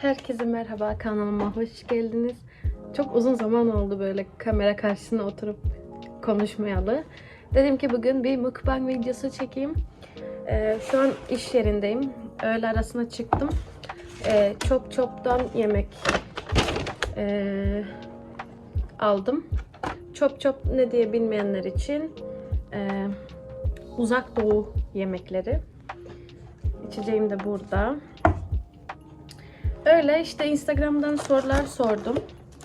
Herkese merhaba kanalıma hoş geldiniz. Çok uzun zaman oldu böyle kamera karşısına oturup konuşmayalı. Dedim ki bugün bir mukbang videosu çekeyim. Ee, şu an iş yerindeyim. Öğle arasına çıktım. Ee, çok çoptan yemek ee, aldım. Çop çop ne diye bilmeyenler için ee, uzak doğu yemekleri. İçeceğim de burada. Öyle işte Instagram'dan sorular sordum.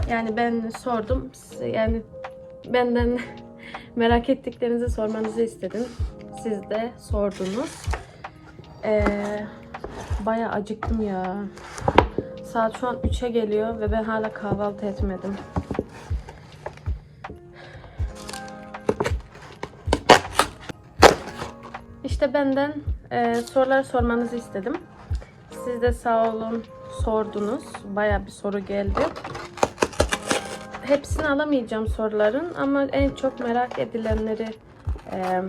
Yani ben sordum. Yani benden merak ettiklerinizi sormanızı istedim. Siz de sordunuz. Ee, Baya acıktım ya. Saat şu an 3'e geliyor ve ben hala kahvaltı etmedim. İşte benden e, sorular sormanızı istedim. Siz de sağ olun sordunuz. Baya bir soru geldi. Hepsini alamayacağım soruların ama en çok merak edilenleri e,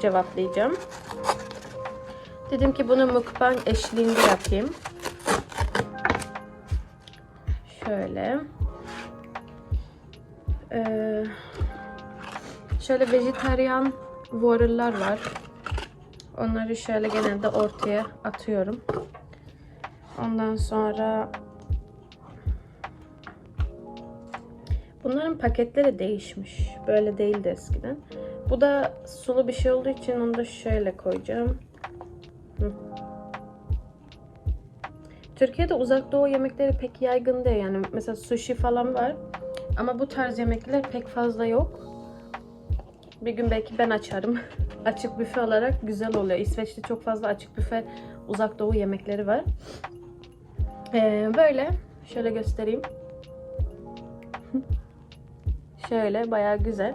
cevaplayacağım. Dedim ki bunu mukbang eşliğinde yapayım. Şöyle. Ee, şöyle vejetaryen warrior'lar var. Onları şöyle genelde ortaya atıyorum. Ondan sonra bunların paketleri değişmiş. Böyle değildi eskiden. Bu da sulu bir şey olduğu için onu da şöyle koyacağım. Hı. Türkiye'de uzak doğu yemekleri pek yaygın değil. Yani mesela sushi falan var. Ama bu tarz yemekler pek fazla yok. Bir gün belki ben açarım. açık büfe olarak güzel oluyor. İsveç'te çok fazla açık büfe uzak doğu yemekleri var. Ee, böyle. Şöyle göstereyim. şöyle bayağı güzel.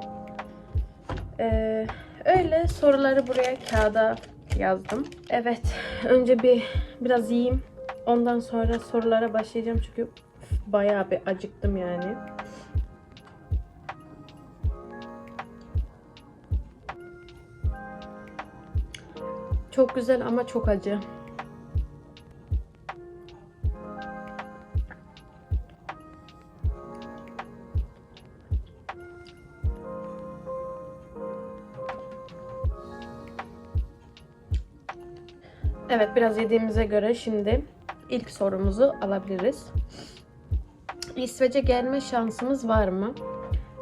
Ee, öyle soruları buraya kağıda yazdım. Evet. Önce bir biraz yiyeyim. Ondan sonra sorulara başlayacağım çünkü bayağı bir acıktım yani. Çok güzel ama çok acı. Evet biraz yediğimize göre şimdi ilk sorumuzu alabiliriz. İsveç'e gelme şansımız var mı?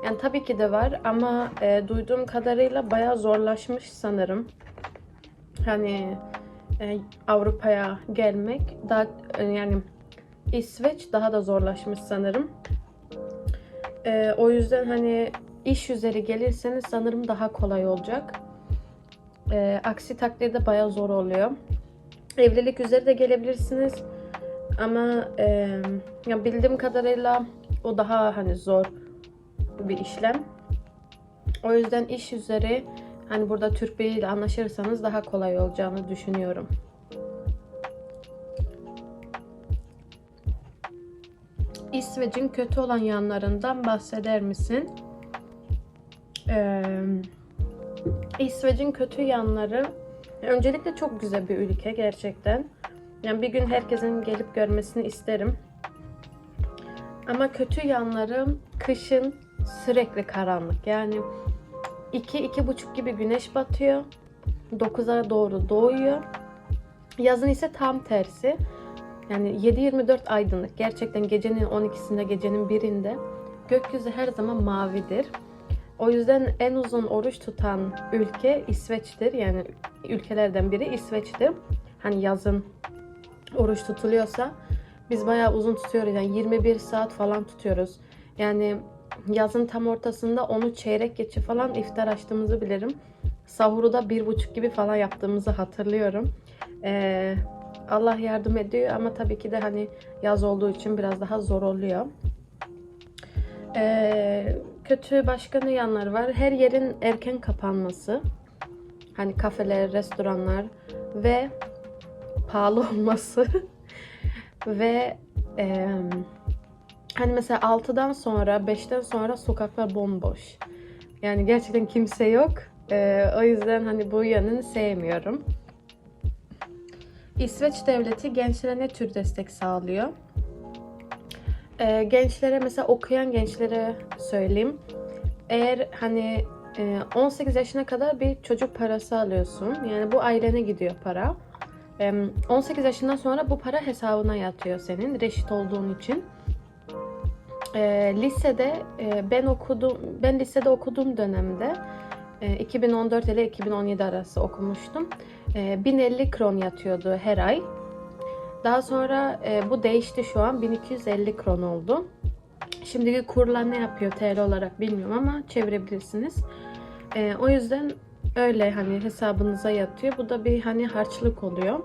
Yani tabii ki de var ama e, duyduğum kadarıyla bayağı zorlaşmış sanırım. Hani e, Avrupa'ya gelmek daha e, yani İsveç daha da zorlaşmış sanırım. E, o yüzden hani iş üzeri gelirseniz sanırım daha kolay olacak. E, aksi takdirde bayağı zor oluyor. Evlilik üzeri de gelebilirsiniz. Ama e, ya bildiğim kadarıyla o daha hani zor bir işlem. O yüzden iş üzeri hani burada Türk biriyle anlaşırsanız daha kolay olacağını düşünüyorum. İsveç'in kötü olan yanlarından bahseder misin? Ee, İsveç'in kötü yanları öncelikle çok güzel bir ülke gerçekten. Yani bir gün herkesin gelip görmesini isterim. Ama kötü yanları kışın sürekli karanlık. Yani 2-2.30 gibi güneş batıyor. 9'a doğru doğuyor. Yazın ise tam tersi. Yani 7-24 aydınlık. Gerçekten gecenin 12'sinde, gecenin birinde gökyüzü her zaman mavidir. O yüzden en uzun oruç tutan ülke İsveç'tir. Yani ülkelerden biri İsveç'tir. Hani yazın oruç tutuluyorsa biz bayağı uzun tutuyoruz. Yani 21 saat falan tutuyoruz. Yani yazın tam ortasında onu çeyrek geçe falan iftar açtığımızı bilirim. Sahuru da bir buçuk gibi falan yaptığımızı hatırlıyorum. Ee, Allah yardım ediyor ama tabii ki de hani yaz olduğu için biraz daha zor oluyor. Ee, kötü başka ne yanları var? Her yerin erken kapanması. Hani kafeler, restoranlar ve pahalı olması ve e, hani mesela 6'dan sonra 5'ten sonra sokaklar bomboş. Yani gerçekten kimse yok. E, o yüzden hani bu yönünü sevmiyorum. İsveç devleti gençlere ne tür destek sağlıyor? Ee, gençlere mesela okuyan gençlere söyleyeyim. Eğer hani e, 18 yaşına kadar bir çocuk parası alıyorsun. Yani bu ailene gidiyor para. E, 18 yaşından sonra bu para hesabına yatıyor senin reşit olduğun için. E, lisede e, ben okudum ben lisede okuduğum dönemde e, 2014 ile 2017 arası okumuştum. E, 1050 kron yatıyordu her ay. Daha sonra e, bu değişti şu an 1250 kron oldu. Şimdiki kurlar ne yapıyor TL olarak bilmiyorum ama çevirebilirsiniz. E, o yüzden öyle hani hesabınıza yatıyor. Bu da bir hani harçlık oluyor.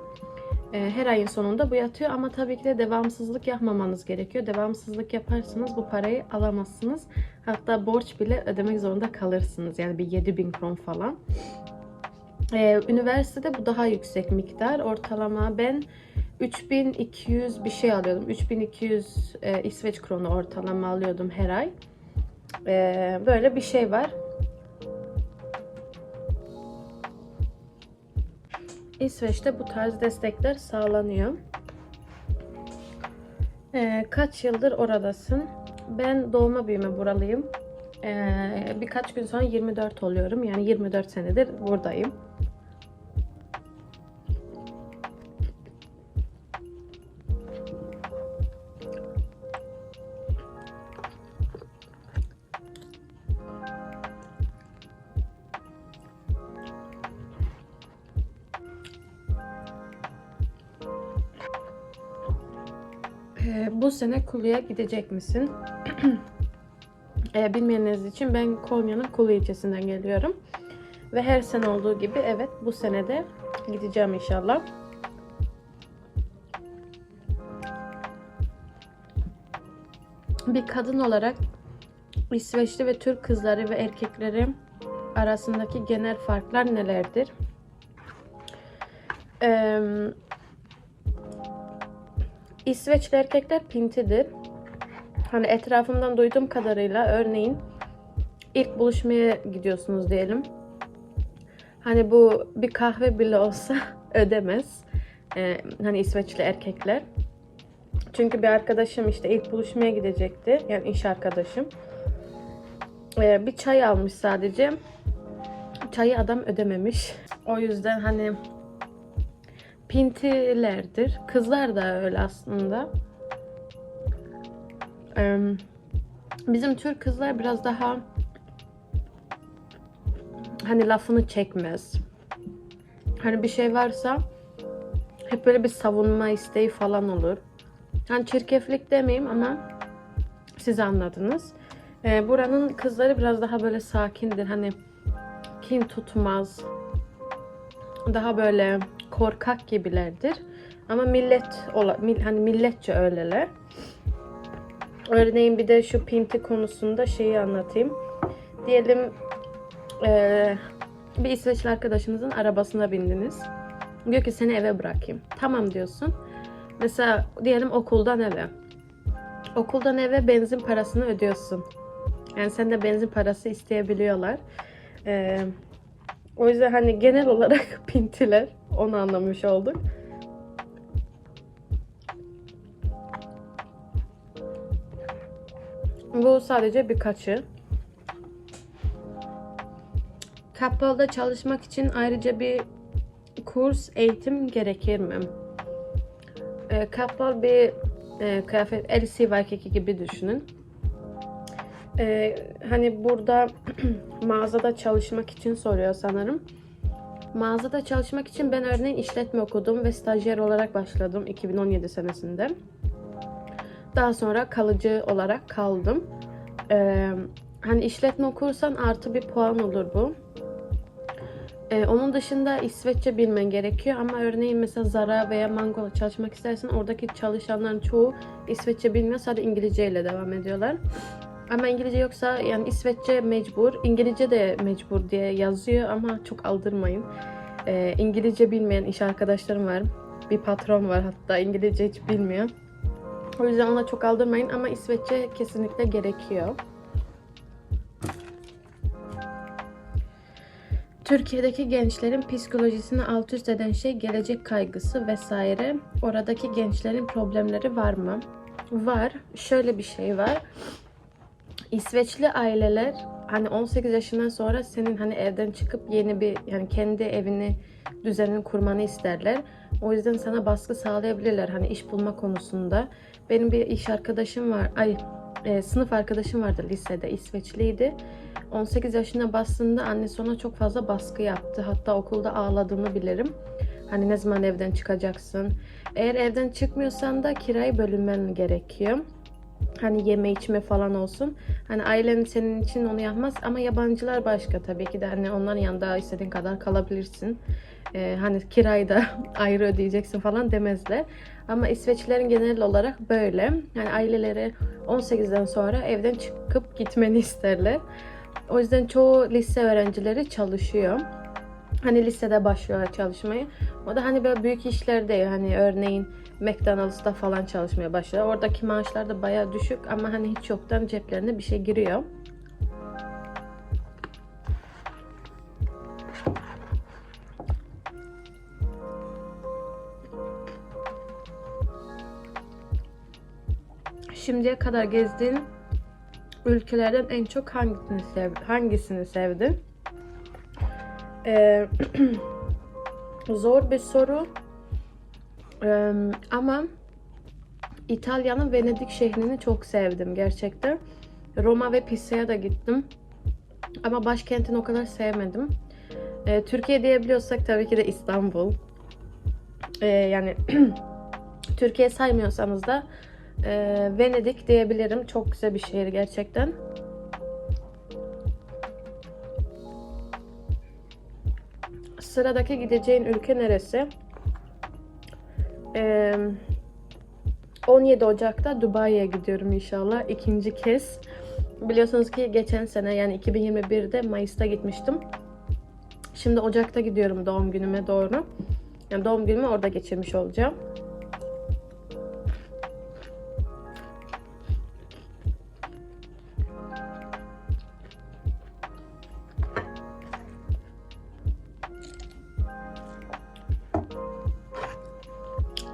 E, her ayın sonunda bu yatıyor ama tabii ki de devamsızlık yapmamanız gerekiyor. Devamsızlık yaparsanız bu parayı alamazsınız. Hatta borç bile ödemek zorunda kalırsınız. Yani bir 7000 kron falan. E, üniversitede bu daha yüksek miktar. Ortalama ben 3200 bir şey alıyordum. 3200 e, İsveç kronu ortalama alıyordum her ay. E, böyle bir şey var. İsveç'te bu tarz destekler sağlanıyor. E, kaç yıldır oradasın? Ben doğma büyüme buralıyım. E, birkaç gün sonra 24 oluyorum. Yani 24 senedir buradayım. Ee, bu sene Kulu'ya gidecek misin? ee, bilmeyeniniz için ben Konya'nın Kulu ilçesinden geliyorum. Ve her sene olduğu gibi evet bu sene de gideceğim inşallah. Bir kadın olarak İsveçli ve Türk kızları ve erkekleri arasındaki genel farklar nelerdir? Ee, İsveçli erkekler pintidir. Hani etrafımdan duyduğum kadarıyla örneğin ilk buluşmaya gidiyorsunuz diyelim. Hani bu bir kahve bile olsa ödemez. Ee, hani İsveçli erkekler. Çünkü bir arkadaşım işte ilk buluşmaya gidecekti. Yani iş arkadaşım. Ee, bir çay almış sadece. Çayı adam ödememiş. O yüzden hani pintilerdir. Kızlar da öyle aslında. Bizim Türk kızlar biraz daha hani lafını çekmez. Hani bir şey varsa hep böyle bir savunma isteği falan olur. Hani çirkeflik demeyeyim ama siz anladınız. Ee, buranın kızları biraz daha böyle sakindir. Hani kin tutmaz. Daha böyle korkak gibilerdir. Ama millet hani milletçe öyleler. Örneğin bir de şu pinti konusunda şeyi anlatayım. Diyelim ee, bir İsveçli arkadaşınızın arabasına bindiniz. Diyor ki seni eve bırakayım. Tamam diyorsun. Mesela diyelim okuldan eve. Okuldan eve benzin parasını ödüyorsun. Yani sen de benzin parası isteyebiliyorlar. Ee, o yüzden hani genel olarak pintiler onu anlamış olduk. Bu sadece birkaçı. Kappal'da çalışmak için ayrıca bir kurs, eğitim gerekir mi? E, Kappal bir e, kıyafet, LC Waikiki gibi düşünün. E, hani burada mağazada çalışmak için soruyor sanırım. Mağazada çalışmak için ben örneğin işletme okudum ve stajyer olarak başladım 2017 senesinde. Daha sonra kalıcı olarak kaldım. Ee, hani işletme okursan artı bir puan olur bu. Ee, onun dışında İsveççe bilmen gerekiyor ama örneğin mesela Zara veya Mango'da çalışmak istersen oradaki çalışanların çoğu İsveççe bilmiyor sadece İngilizce ile devam ediyorlar. Ama İngilizce yoksa yani İsveççe mecbur, İngilizce de mecbur diye yazıyor ama çok aldırmayın. Ee, İngilizce bilmeyen iş arkadaşlarım var. Bir patron var hatta İngilizce hiç bilmiyor. O yüzden ona çok aldırmayın ama İsveççe kesinlikle gerekiyor. Türkiye'deki gençlerin psikolojisini alt üst eden şey gelecek kaygısı vesaire. Oradaki gençlerin problemleri var mı? Var. Şöyle bir şey var. İsveçli aileler hani 18 yaşından sonra senin hani evden çıkıp yeni bir yani kendi evini düzenini kurmanı isterler. O yüzden sana baskı sağlayabilirler hani iş bulma konusunda. Benim bir iş arkadaşım var. Ay e, sınıf arkadaşım vardı lisede İsveçliydi. 18 yaşına bastığında annesi ona çok fazla baskı yaptı. Hatta okulda ağladığını bilirim. Hani ne zaman evden çıkacaksın? Eğer evden çıkmıyorsan da kirayı bölünmen gerekiyor. Hani yeme içme falan olsun. Hani ailen senin için onu yapmaz ama yabancılar başka tabii ki de hani onların yanında istediğin kadar kalabilirsin. Ee, hani kirayı da ayrı ödeyeceksin falan demezler. Ama İsveçlilerin genel olarak böyle. Yani aileleri 18'den sonra evden çıkıp gitmeni isterler. O yüzden çoğu lise öğrencileri çalışıyor. Hani lisede başlıyorlar çalışmayı. O da hani böyle büyük işlerde hani örneğin McDonald's'ta falan çalışmaya başlıyor. Oradaki maaşlar da bayağı düşük ama hani hiç yoktan ceplerine bir şey giriyor. Şimdiye kadar gezdiğin ülkelerden en çok hangisini sev hangisini sevdin? Ee, zor bir soru. Ee, ama İtalya'nın Venedik şehrini çok sevdim gerçekten. Roma ve Pisa'ya da gittim. Ama başkentini o kadar sevmedim. Ee, Türkiye diyebiliyorsak tabii ki de İstanbul. Ee, yani Türkiye saymıyorsanız da e, Venedik diyebilirim. Çok güzel bir şehir gerçekten. Sıradaki gideceğin ülke neresi? Ee, 17 Ocak'ta Dubai'ye gidiyorum inşallah. ikinci kez. Biliyorsunuz ki geçen sene yani 2021'de Mayıs'ta gitmiştim. Şimdi Ocak'ta gidiyorum doğum günüme doğru. Yani doğum günümü orada geçirmiş olacağım.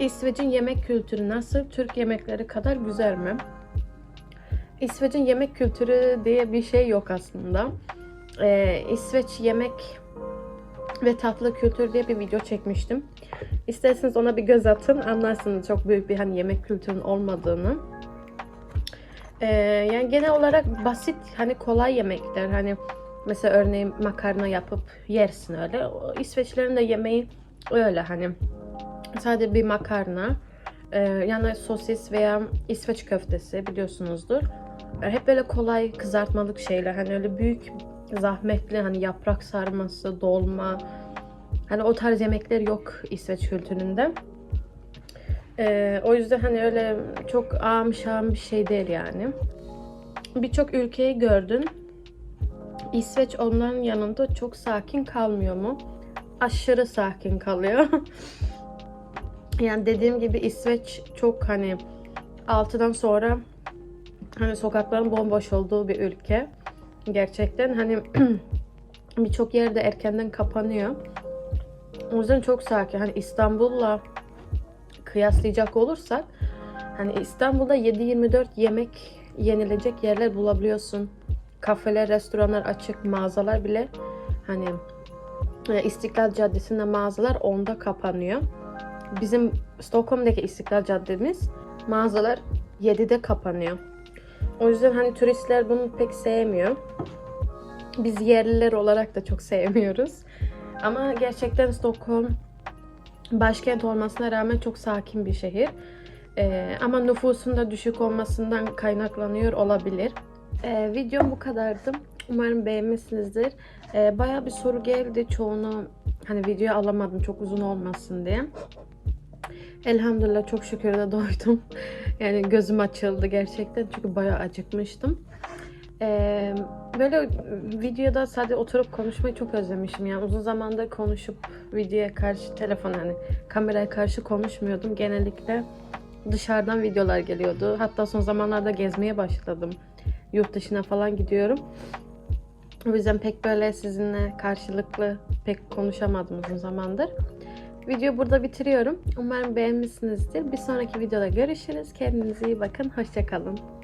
İsveç'in yemek kültürü nasıl? Türk yemekleri kadar güzel mi? İsveç'in yemek kültürü diye bir şey yok aslında. Ee, İsveç yemek ve tatlı kültür diye bir video çekmiştim. İsterseniz ona bir göz atın. Anlarsınız çok büyük bir hani yemek kültürünün olmadığını. Ee, yani genel olarak basit hani kolay yemekler. Hani mesela örneğin makarna yapıp yersin öyle. İsveçlerin de yemeği öyle hani Sadece bir makarna, e, yanına sosis veya İsveç köftesi biliyorsunuzdur. E, hep böyle kolay kızartmalık şeyler. Hani öyle büyük zahmetli hani yaprak sarması, dolma. Hani o tarz yemekler yok İsveç kültüründe. E, o yüzden hani öyle çok ağım şam bir şey değil yani. Birçok ülkeyi gördün. İsveç onların yanında çok sakin kalmıyor mu? Aşırı sakin kalıyor. Yani dediğim gibi İsveç çok hani altıdan sonra hani sokakların bomboş olduğu bir ülke. Gerçekten hani birçok yerde erkenden kapanıyor. O yüzden çok sakin. Hani İstanbul'la kıyaslayacak olursak hani İstanbul'da 7-24 yemek yenilecek yerler bulabiliyorsun. Kafeler, restoranlar açık, mağazalar bile hani e, İstiklal Caddesi'nde mağazalar onda kapanıyor. Bizim Stockholm'daki İstiklal Caddemiz mağazalar 7'de kapanıyor. O yüzden hani turistler bunu pek sevmiyor. Biz yerliler olarak da çok sevmiyoruz. Ama gerçekten Stockholm başkent olmasına rağmen çok sakin bir şehir. Ee, ama nüfusun da düşük olmasından kaynaklanıyor olabilir. Ee, videom bu kadardı. Umarım beğenmişsinizdir. Ee, Baya bir soru geldi. Çoğunu hani videoya alamadım çok uzun olmasın diye. Elhamdülillah çok şükür de doydum. Yani gözüm açıldı gerçekten çünkü bayağı acıkmıştım. Ee, böyle videoda sadece oturup konuşmayı çok özlemişim. Yani uzun zamandır konuşup videoya karşı telefon hani kameraya karşı konuşmuyordum. Genellikle dışarıdan videolar geliyordu. Hatta son zamanlarda gezmeye başladım. Yurt dışına falan gidiyorum. O yüzden pek böyle sizinle karşılıklı pek konuşamadım uzun zamandır. Videoyu burada bitiriyorum. Umarım beğenmişsinizdir. Bir sonraki videoda görüşürüz. Kendinize iyi bakın. Hoşçakalın.